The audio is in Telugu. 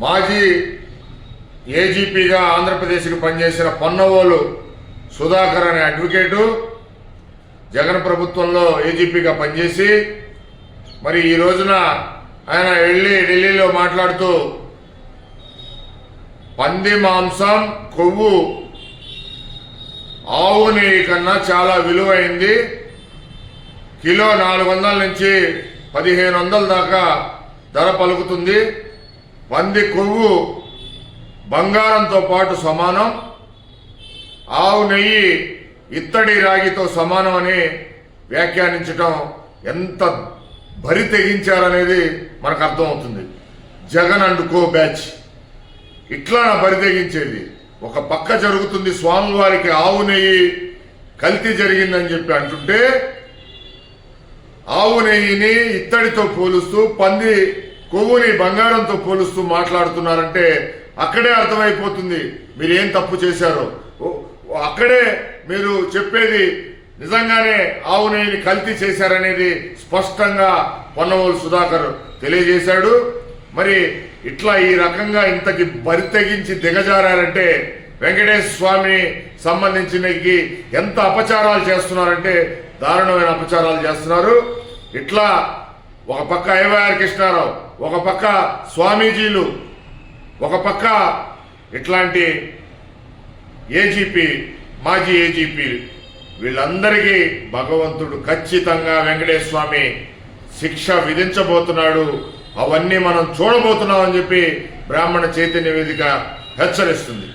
మాజీ ఏజీపీగా ఆంధ్రప్రదేశ్కి పనిచేసిన పొన్నవోలు సుధాకర్ అనే అడ్వకేటు జగన్ ప్రభుత్వంలో ఏజీపీగా పనిచేసి మరి ఈ రోజున ఆయన వెళ్ళి ఢిల్లీలో మాట్లాడుతూ పంది మాంసం కొవ్వు ఆవు నెయ్యి కన్నా చాలా విలువైంది. కిలో నాలుగు వందల నుంచి పదిహేను వందల దాకా ధర పలుకుతుంది. పంది కొవ్వు బంగారంతో పాటు సమానం ఆవు నెయ్యి ఇత్తడి రాగితో సమానం అని వ్యాఖ్యానించటం ఎంత బరి తెగించారనేది మనకు అర్థమవుతుంది. Jagan and co batch. ఇట్లా నా బరి తెగించేది. ఒక పక్క జరుగుతుంది స్వామివారికి ఆవు నెయ్యి కల్తీ జరిగిందని చెప్పి అంటుంటే ఆవు నెయ్యిని ఇత్తడితో పోలుస్తూ పంది కొవ్వుని బంగారంతో పోలుస్తూ మాట్లాడుతున్నారంటే అక్కడే అర్థమైపోతుంది మీరు ఏం తప్పు చేశారో. అక్కడే మీరు చెప్పేది నిజంగానే ఆవు కల్తీ చేశారనేది స్పష్టంగా పొన్నవోలు సుధాకర్ తెలియజేశాడు. మరి ఇట్లా ఈ రకంగా ఇంతకి బరితెగించి దిగజారంటే దిగజారారంటే వెంకటేశ్వర స్వామిని సంబంధించినకి ఎంత అపచారాలు చేస్తున్నారంటే దారుణమైన అపచారాలు చేస్తున్నారు. ఇట్లా ఒక పక్క ఐవైఆర్ కృష్ణారావు ఒక పక్క స్వామీజీలు ఒక పక్క ఇట్లాంటి ఏజీపీ మాజీ ఏజీపీ వీళ్ళందరికీ భగవంతుడు ఖచ్చితంగా వెంకటేశ్వర స్వామి శిక్ష విధించబోతున్నాడు. అవన్నీ మనం చూడబోతున్నామని చెప్పి బ్రాహ్మణ చైతన్య వేదిక హెచ్చరిస్తుంది.